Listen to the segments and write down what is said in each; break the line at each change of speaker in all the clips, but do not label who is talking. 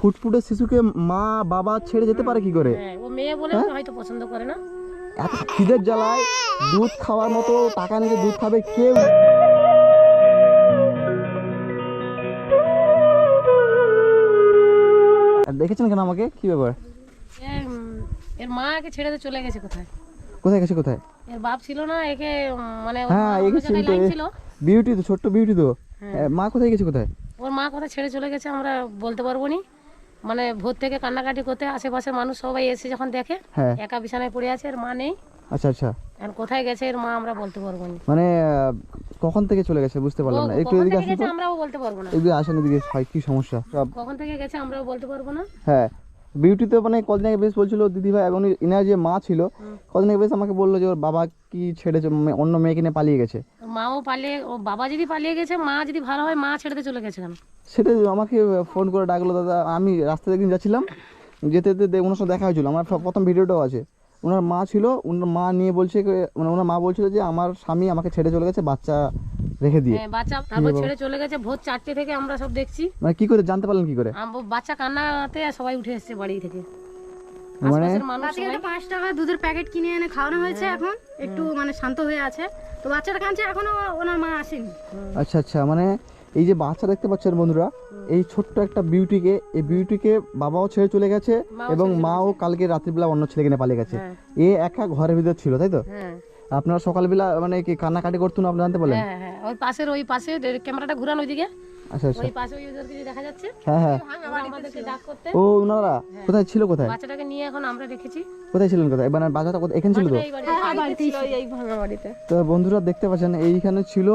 ফুটফুটে শিশুকে মা বাবা ছেড়ে যেতে পারে কি করে?
হ্যাঁ ও মেয়ে বলে হয়তো পছন্দ করে না।
এত খিদের জ্বালায় দুধ খাওয়ার মতো টাকা নিয়ে দুধ খাবে কেউ? দেখেছেন কেন আমাকে? কি ব্যাপার?
এর মা একে ছেড়ে চলে গেছে কোথায়?
কোথায় গেছে কোথায়?
এর বাপ ছিল না একে মানে
হ্যাঁ একে
ছিল।
বিউটি তো ছোট্ট বিউটি তো।
হ্যাঁ।
মা কোথায় গেছে কোথায়?
ওর মা কোথায় ছেড়ে চলে গেছে আমরা বলতে পারব নি। মানে ভোর থেকে কান্নাকাটি করতে আশেপাশের মানুষ সবাই এসে যখন দেখে
হ্যাঁ।
একা বিছানায় পড়ে আছে এর মা নেই।
আচ্ছা আচ্ছা।
আর কোথায় গেছে এর মা আমরা বলতে পারব না।
মানে কখন থেকে চলে গেছে বুঝতে পারলাম না। একটু এদিকে আসুন
আমরাও বলতে পারব না।
এদিকে আসেন এদিকে হয় কি সমস্যা?
কখন থেকে গেছে আমরাও বলতে পারব না।
হ্যাঁ। বিউটি তো মানে কদিন আগে বেশ বলছিল দিদি ভাই এবং ইনার যে মা ছিল কদিন আগে বেশ আমাকে বলল যে ওর বাবা কি ছেড়েছে চ- অন্য মেয়েকে নিয়ে পালিয়ে গেছে।
মাও পালিয়ে ও বাবা যদি পালিয়ে গেছে মা যদি ভালো হয় মা ছেড়ে দিয়ে চলে গেছে কেন
সেটা আমাকে ফোন করে ডাকলো দাদা আমি রাস্তা একদিন যাচ্ছিলাম যেতে যেতে ওনার সাথে দেখা হয়েছিল আমার প্রথম ভিডিওটাও আছে। ওনার মা ছিল ওনার মা নিয়ে বলছে মানে ওনার মা বলছিল যে আমার স্বামী আমাকে ছেড়ে চলে গেছে বাচ্চা রেখে দিয়ে।
হ্যাঁ, বাচ্চা তারপর ছেড়ে চলে গেছে ভোর চারটে থেকে আমরা সব দেখছি।
মানে কি করে জানতে পারলেন কি করে?
বাচ্চা কান্নাতে সবাই উঠে এসছে বাড়ি থেকে।
মানে
পাঁচ টাকা দুধের প্যাকেট কিনে এনে খাওয়ানো হয়েছে এখন। একটু মানে শান্ত হয়ে আছে। তো বাচ্চাটা কাঁদছে এখনও ওনার মা আসেনি।
আচ্ছা আচ্ছা মানে এই যে বাচ্চা দেখতে পাচ্ছেন বন্ধুরা এই ছোট্ট একটা বিউটিকে এই বিউটিকে বাবাও ছেড়ে চলে গেছে এবং মাও কালকে রাত্রিবেলা অন্য ছেলেকে নিয়ে পালিয়ে গেছে।
হ্যাঁ।
এ একা ঘরের ভিতর ছিল তাই তো?
হ্যাঁ।
আপনারা সকালবেলা মানে কি কান্নাকাটি করতুন আপনি জানতে পারলেন?
হ্যাঁ হ্যাঁ ওই পাশের ওই পাশে ক্যামেরাটা ঘুরানো ওইদিকে।
আচ্ছা আচ্ছা।
ওই পাশে যে দেখা যাচ্ছে
হ্যাঁ হ্যাঁ।
আমাদেরকে ডাক করতে।
ও ওনারা? কোথায় ছিল কোথায়?
বাচ্চাটাকে নিয়ে এখন আমরা রেখেছি
কোথায় ছিলেন কোথায়? মানে বাচ্চাটা কোথায় এখানে ছিল তো?
এই বাড়িতে ছিল, এই ভাঙা বাড়িতে।
তো বন্ধুরা দেখতে পাচ্ছেন এইখানে ছিল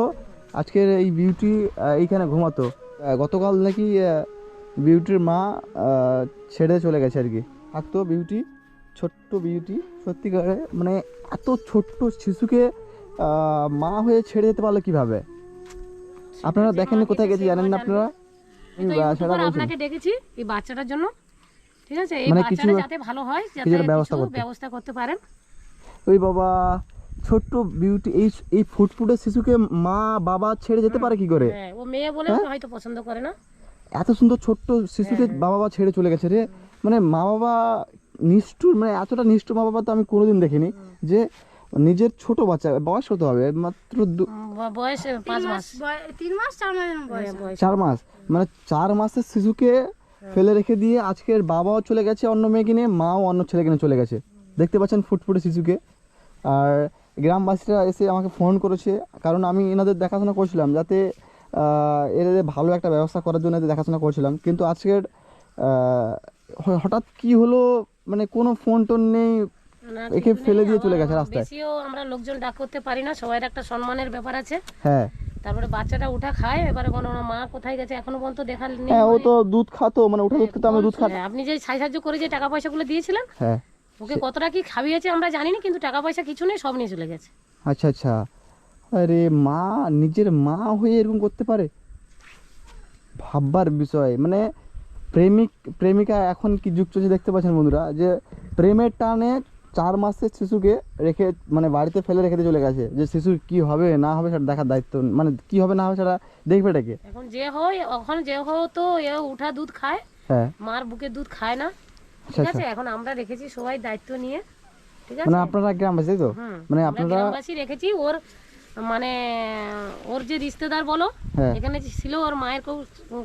আজকের এই বিউটি এইখানে ঘুমাতো। গতকাল নাকি বিউটির মা ছেড়ে চলে গেছে আর কি। থাকতো বিউটি ছোট্ট বিউটি সত্যিকারে মানে এত ছোট্ট শিশুকে মা হয়ে ছেড়ে যেতে পারল কীভাবে? আপনারা দেখেন কোথায় গেছি জানেন না আপনারা?
আপনাকে ডেকেছি এই বাচ্চাটার জন্য ঠিক আছে? এই
মানে
বাচ্চাটা যাতে ভালো হয় যাতে
ব্যবস্থা করতে।
ব্যবস্থা করতে পারেন।
ওই বাবা ছোট্ট বিউটি এই এই ফুটফুটে শিশুকে মা বাবা ছেড়ে যেতে পারে কি করে?
হ্যাঁ ও মেয়ে বলে হয়তো পছন্দ করে না।
এত সুন্দর ছোট্ট শিশুকে
হ্যাঁ।
বাবা ছেড়ে চলে গেছে রে। মানে মা বাবা নিষ্ঠুর মানে এতটা নিষ্ঠুর মা বাবা তো আমি কোনোদিন দেখিনি যে নিজের ছোট বাচ্চা বয়স কত হবে? মাত্র দু-
উম, বয়স পাঁচ মাস
তিন মাস চার মাস বয়স
হ্যাঁ,
চার মাস। মানে চার মাসের শিশুকে ফেলে রেখে দিয়ে আজকের বাবাও চলে গেছে অন্য মেয়ে কিনে মাও অন্য ছেলে কিনে চলে গেছে। দেখতে পাচ্ছেন ফুটফুটে শিশুকে। আর গ্রামবাসীরা এসে আমাকে ফোন করেছে কারণ আমি এনাদের দেখাশোনা করছিলাম যাতে এদের ভালো একটা ব্যবস্থা করার জন্য এদের দেখাশোনা করছিলাম। কিন্তু আজকের হঠাৎ কি হলো মানে কোনো ফোন টোন নেই একে ফেলে দিয়ে চলে গেছে রাস্তায়।
বেশিও আমরা লোকজন ডাক করতে পারি না সবাই একটা সম্মানের ব্যাপার আছে।
হ্যাঁ।
তারপরে বাচ্চাটা উঠা খায় এবারে কোনো ওনার মা কোথায় গেছে এখনও পর্যন্ত দেখা নেই
হ্যাঁ ও তো দুধ খাতো মানে ওঠা দুধ খেতো আমি দুধ খাত
আপনি যে সাহায্য করে যে টাকা পয়সাগুলো দিয়েছিলেন
হ্যাঁ
ওকে কতটা কি খাইয়েছে আমরা জানি না কিন্তু টাকা পয়সা কিছু নেই সব নিয়ে চলে গেছে।
আচ্ছা আচ্ছা। আরে মা নিজের মা হয়ে এরকম করতে পারে? ভাববার বিষয় মানে প্রেমিক প্রেমিকা এখন কি যুগ চলছে দেখতে পাচ্ছেন বন্ধুরা যে প্রেমের টানে চার মাসের শিশুকে রেখে মানে বাড়িতে ফেলে রেখে দিয়ে চলে গেছে। যে শিশুর কি হবে না হবে সেটা দেখার দায়িত্ব মানে কি হবে না হবে সেটা দেখবে এটাকে।
এখন যে হয় এখন যে হো তো এ উঠা দুধ খায়
হ্যাঁ।
মার বুকে দুধ খায় না।
আচ্ছা
ঠিক
আচ্ছা।
আছে এখন আমরা রেখেছি সবাই দায়িত্ব নিয়ে। ঠিক আছে?
মানে আপনারা গ্রামবাসী তো? মানে আপনারা
গ্রামবাসী রেখেছি ওর মানে ওর যে রিশতেদার বলো
হ্যাঁ।
এখানে যে ছিল ওর মায়ের কেউ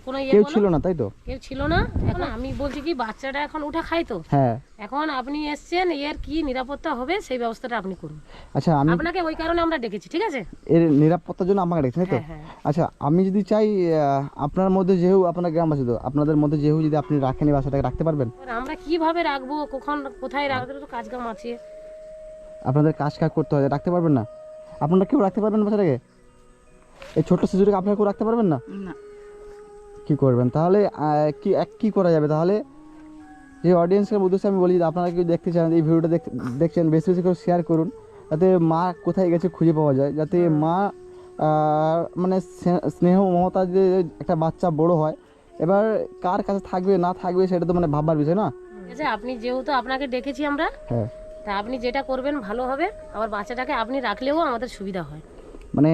কোনো ইয়ে
কেউ ছিল না তাই তো?
কেউ ছিল না? এখন আমি বলছি কি বাচ্চাটা এখন উঠা খায় তো।
হ্যাঁ।
এখন আপনি এসছেন এর কি নিরাপত্তা হবে সেই ব্যবস্থাটা আপনি করুন।
আচ্ছা আমি
আপনাকে ওই কারণে আমরা ডেকেছি ঠিক আছে?
এর নিরাপত্তার জন্য আমাকে রেখেছেন তাই তো?
হ্যাঁ
আচ্ছা আমি যদি চাই আপনার মধ্যে যেহেতু আপনার গ্রামবাসী তো আপনাদের মধ্যে যেহেতু যদি আপনি রাখেন এই বাসাটাকে রাখতে পারবেন?
আমরা কীভাবে রাখব? কখন কোথায় রাখব? তো কাজ কাম আছে।
আপনাদের কাজ কাজ করতে হয় রাখতে পারবেন না? আপনারা কেউ রাখতে পারবেন বাচ্চাটাকে? এই ছোট্ট শিশুটাকে আপনারা কেউ রাখতে পারবেন না? কি করবেন? তাহলে কি এক কি করা যাবে তাহলে? যে অডিয়েন্সের উদ্দেশ্যে আমি বলি যে আপনারা কেউ দেখতে চান এই ভিডিওটা দেখ- দেখছেন বেশি বেশি করে শেয়ার করুন যাতে মা কোথায় গেছে খুঁজে পাওয়া যায় যাতে মা মানে স্নে- স্নেহ মমতা যে একটা বাচ্চা বড় হয়। এবার কার কাছে থাকবে না থাকবে সেটা তো মানে ভাববার বিষয় না?
ঠিক আপনি যেহেতু আপনাকে ডেকেছি আমরা
হ্যাঁ।
তা আপনি যেটা করবেন ভালো হবে। আবার বাচ্চাটাকে আপনি রাখলেও আমাদের সুবিধা হয়।
মানে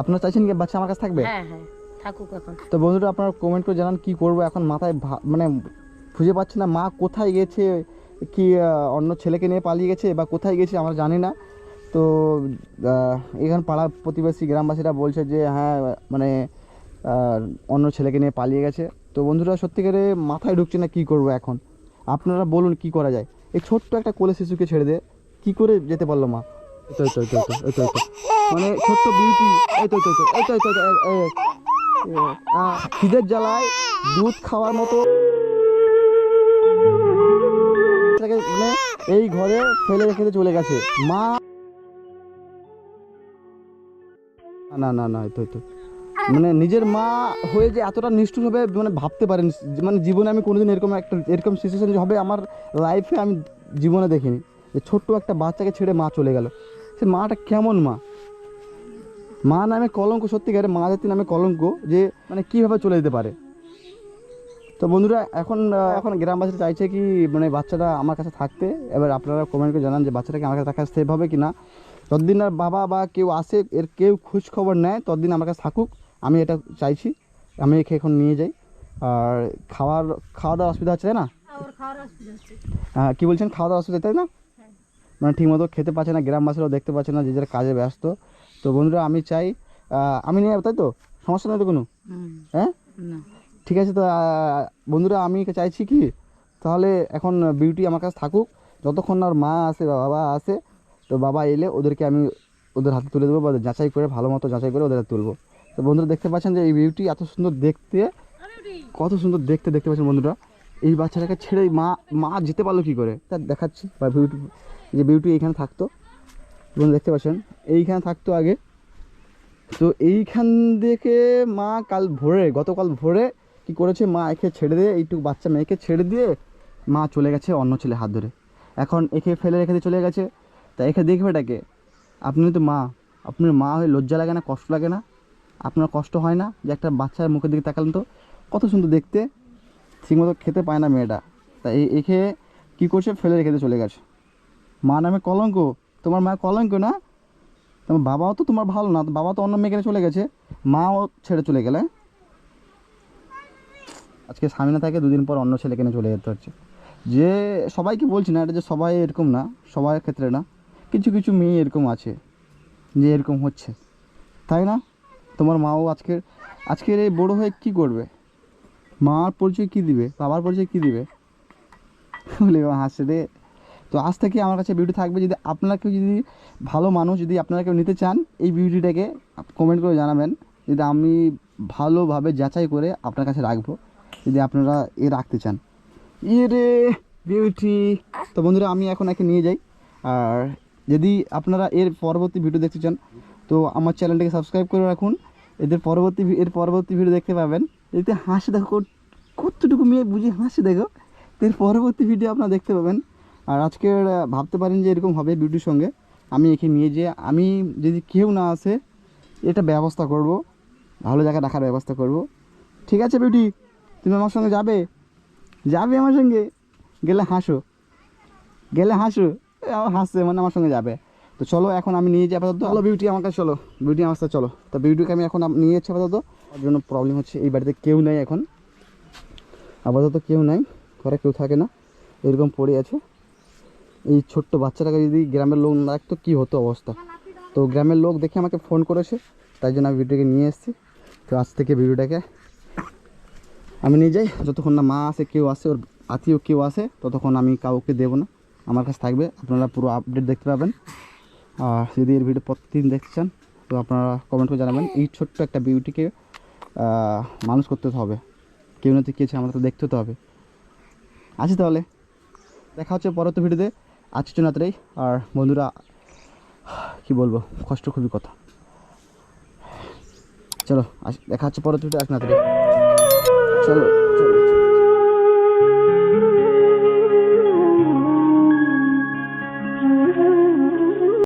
আপনারা চাইছেন কি বাচ্চা আমার কাছে থাকবে?
হ্যাঁ হ্যাঁ থাকুক এখন।
তো বন্ধুরা আপনারা কমেন্ট করে জানান কি করব এখন মাথায় মানে খুঁজে পাচ্ছি না মা কোথায় গেছে কি অন্য ছেলেকে নিয়ে পালিয়ে গেছে বা কোথায় গেছে আমরা জানি না। তো এখানে পাড়া প্রতিবেশী গ্রামবাসীরা বলছে যে হ্যাঁ মানে অন্য ছেলেকে নিয়ে পালিয়ে গেছে। তো বন্ধুরা সত্যিকারে মাথায় ঢুকছে না কি করব এখন। আপনারা বলুন কি করা যায়। এই ছোট্ট একটা কোলে শিশুকে ছেড়ে দিয়ে কি করে যেতে পারল মা। মানে ছোট্ট বিউটি খিদের জ্বালায় দুধ খাওয়ার মতো মানে এই ঘরে ফেলে রেখে চলে গেছে মা না না না তো তো মানে নিজের মা হয়ে যে এতটা নিষ্ঠুর হবে মানে ভাবতে পারেন মানে জীবনে আমি কোনোদিন এরকম একটা, এরকম সিচুয়েশন হবে আমার লাইফে আমি জীবনে দেখিনি। যে ছোট্ট একটা বাচ্চাকে ছেড়ে মা চলে গেল। সে মাটা কেমন মা? মা নামে কলঙ্ক সত্যিকারে মা জাতি নামে কলঙ্ক, যে মানে কীভাবে চলে যেতে পারে? তো বন্ধুরা, এখন এখন গ্রামবাসীরা চাইছে কি মানে বাচ্চাটা আমার কাছে থাকতে। এবার আপনারা কমেন্ট করে জানান যে বাচ্চাটাকে আমার কাছে থাকা সেভ হবে কি না যতদিন আর বাবা বা কেউ আসে, এর কেউ খোঁজ খবর নেয়, ততদিন আমার কাছে থাকুক। আমি এটা চাইছি আমি একে এখন নিয়ে যাই। আর খাওয়ার খাওয়া দাওয়ার অসুবিধা হচ্ছে তাই না?
হচ্ছে।
হ্যাঁ কী বলছেন? খাওয়া দাওয়া অসুবিধা তাই না? মানে ঠিকমতো খেতে পাচ্ছে না গ্রামবাসীরাও দেখতে পাচ্ছে না যে যার কাজে ব্যস্ত। তো বন্ধুরা আমি চাই আমি নিয়ে তাই তো? সমস্যা নেই তো কোনো? হ্যাঁ? ঠিক আছে তো বন্ধুরা আমি চাইছি কি? তাহলে এখন বিউটি আমার কাছে থাকুক যতক্ষণ না ওর মা আসে বা বাবা আসে তো বাবা এলে ওদেরকে আমি ওদের হাতে তুলে দেবো বা যাচাই করে ভালো মতো যাচাই করে ওদের হাতে তুলবো। তো বন্ধুরা দেখতে পাচ্ছেন যে এই বিউটি এত সুন্দর দেখতে, কত সুন্দর দেখতে দেখতে পাচ্ছেন বন্ধুরা। এই বাচ্চাটাকে ছেড়ে মা মা যেতে পারল কী করে? তা দেখাচ্ছি, বা বিউটি যে বিউটি এইখানে থাকতো। এবং দেখতে পাচ্ছেন, এইখানে থাকতো আগে। তো এইখান থেকে মা কাল ভোরে, গতকাল ভোরে কি করেছে? মা একে ছেড়ে দিয়ে এইটুকু বাচ্চা মেয়েকে ছেড়ে দিয়ে মা চলে গেছে অন্য ছেলে হাত ধরে। এখন একে ফেলে রেখে চলে গেছে। তা একে দেখবে এটাকে? আপনি তো মা, আপনার মা হয়ে লজ্জা লাগে না, কষ্ট লাগে না? আপনার কষ্ট হয় না যে একটা বাচ্চার মুখের দিকে তাকালেন তো? কত সুন্দর দেখতে। ঠিকমতো খেতে পায় না মেয়েটা। তা এই কী করছে? ফেলে রেখে চলে গেছে। মা নামে কলঙ্ক। তোমার মা কলঙ্ক না? তোমার বাবাও তো তোমার ভালো না। বাবা তো অন্য মেয়েকে চলে গেছে। মাও ছেড়ে চলে গেলে আজকে স্বামী না থাকে, দুদিন পর অন্য ছেলেকে নিয়ে চলে যেতে হচ্ছে। যে সবাইকে বলছি না, এটা যে সবাই এরকম না, সবার ক্ষেত্রে না। কিছু কিছু মেয়ে এরকম আছে, যে এরকম হচ্ছে। তাই না? তোমার মাও আজকের আজকের এই বড় হয়ে কি করবে? মার পরিচয় কি দিবে? বাবার পরিচয় কি দিবে? বলে ও হাসছে রে তো আজ থেকে আমার কাছে বিউটি থাকবে যদি আপনারা কেউ যদি ভালো মানুষ যদি আপনারা কেউ নিতে চান, এই বিউটিটাকে কমেন্ট করে জানাবেন। যদি আমি ভালোভাবে যাচাই করে আপনার কাছে রাখব, যদি আপনারা এ রাখতে চান। ইয়ে রে বিউটি তো বন্ধুরা, আমি এখন একে নিয়ে যাই। আর যদি আপনারা এর পরবর্তী ভিডিও দেখতে চান তো আমার চ্যানেলটাকে সাবস্ক্রাইব করে রাখুন। এদের পরবর্তী এর পরবর্তী ভিডিও দেখতে পাবেন। এতে হাসি দেখো, কত- কতটুকু মেয়ে বুঝি হাসি দেখো। এর পরবর্তী ভিডিও আপনারা দেখতে পাবেন। আর আজকের ভাবতে পারেন যে এরকম হবে বিউটির সঙ্গে। আমি একে নিয়ে যেয়ে, আমি যদি কেউ না আসে, এটা ব্যবস্থা করব। ভালো জায়গায় রাখার ব্যবস্থা করব। ঠিক আছে বিউটি তুমি আমার সঙ্গে যাবে? যাবে আমার সঙ্গে? গেলে হাসো। গেলে হাসো। হাসছে মানে আমার সঙ্গে যাবে। তো চলো, এখন আমি নিয়ে যাই আপাতত। চলো বিউটি আমার কাছে চলো। বিউটি আমার সাথে চলো। তো বিউটিকে আমি এখন নিয়ে যাচ্ছি আপাতত। তার জন্য প্রবলেম হচ্ছে, এই বাড়িতে কেউ নেই এখন। আপাতত কেউ নাই, ঘরে কেউ থাকে না। এরকম পড়ে আছে। এই ছোট্ট বাচ্চাটাকে যদি গ্রামের লোক না রাখতো, কী হতো অবস্থা? তো গ্রামের লোক দেখে আমাকে ফোন করেছে, তাই জন্য আমি ভিডিওটাকে নিয়ে এসেছি। তো আজ থেকে ভিডিওটাকে আমি নিয়ে যাই। যতক্ষণ না মা আসে, কেউ আসে, ওর আত্মীয় কেউ আসে, ততক্ষণ আমি কাউকে দেবো না। আমার কাছে থাকবে। আপনারা পুরো আপডেট দেখতে পাবেন। যদি এর ভিডিও প্রতিদিন দেখতে চান তো আপনারা কমেন্ট করে জানাবেন, এই ছোট্ট একটা বিউটিকে মানুষ করতে হবে। কেউ না তো কে আছে আমাদের তো দেখতে তো হবে। আছি তাহলে। দেখা হচ্ছে পরবর্তী ভিডিওতে আজকের জন্য আর বন্ধুরা, কি বলব, কষ্ট খুবই কথা। চলো দেখা হচ্ছে পরবর্তী ভিডিও আজকে না এতটাই। চলো চলো চলো।